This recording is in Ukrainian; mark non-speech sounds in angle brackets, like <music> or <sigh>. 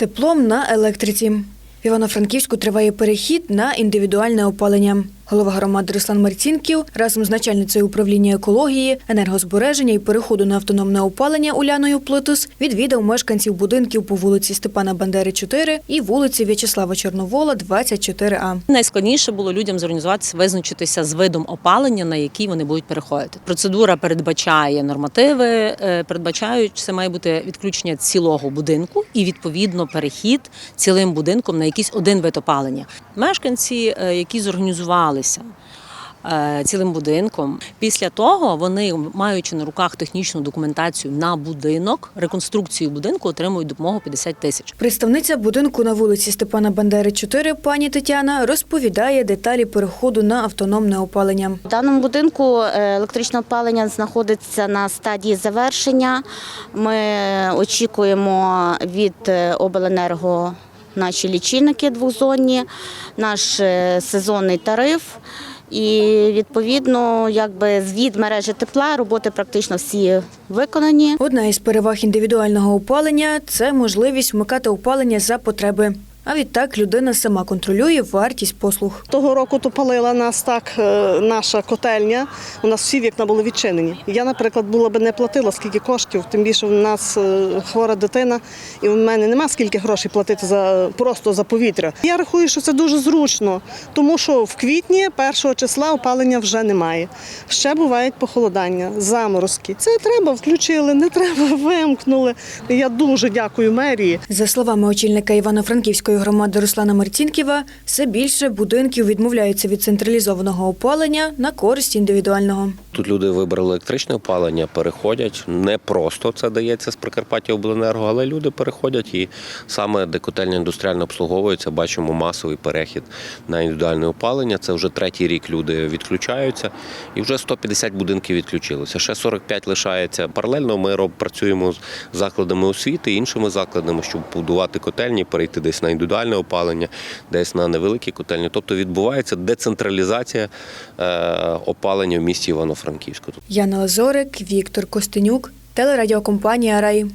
теплом на електриці. В Івано-Франківську триває перехід на індивідуальне опалення. Голова громади Руслан Марцінків разом з начальницею управління екології, енергозбереження і переходу на автономне опалення Уляною Плитус відвідав мешканців будинків по вулиці Степана Бандери, 4 і вулиці В'ячеслава Чорновола, 24А. Найскладніше було людям зорганізуватися, визначитися з видом опалення, на який вони будуть переходити. Процедура передбачає нормативи, е, передбачають, це має бути відключення цілого будинку і відповідно перехід цілим будинком на якийсь один вид опалення. Мешканці, е, які зорганізувалися. е, Цілим будинком. Після того вони, маючи на руках технічну документацію на будинок, реконструкцію будинку, отримують допомогу 50 тисяч. Представниця будинку на вулиці Степана Бандери, 4, пані Тетяна, розповідає деталі переходу на автономне опалення. В даному будинку е, електричне опалення знаходиться на стадії завершення. Ми очікуємо від обленерго наші лічильники двозонні, наш е, сезонний тариф. І відповідно, якби звід мережі тепла, роботи практично всі виконані. Одна із переваг індивідуального опалення це можливість вмикати опалення за потреби. А відтак людина сама контролює вартість послуг. Того року то палила нас так е, наша котельня. У нас всі вікна були відчинені. Я, наприклад, була би не платила скільки коштів, тим більше в нас е, хвора дитина, і в мене нема скільки грошей платити за просто за повітря. Я рахую, що це дуже зручно, тому що в квітні першого числа опалення вже немає. Ще бувають похолодання, заморозки. Це треба, включили, не треба, <laughs> вимкнули. Я дуже дякую мерії. За словами очільника Івано-Франківської громади Руслана Марцінківа, все більше будинків відмовляються від централізованого опалення на користь індивідуального. Тут люди вибрали електричне опалення, переходять. Не просто це дається з Прикарпаття Обленерго, але люди переходять і саме де котельня індустріально обслуговується, бачимо масовий перехід на індивідуальне опалення. Це вже третій рік люди відключаються, і вже 150 будинків відключилося. Ще 45 лишається паралельно. Ми працюємо з закладами освіти іншими закладами, щоб будувати котельні, перейти десь на індивідуальне опалення, десь на невеликі котельні. Тобто відбувається децентралізація е, опалення в місті Івано-Франківську. Яна Лазорик, Віктор Костенюк, телерадіокомпанія Рай.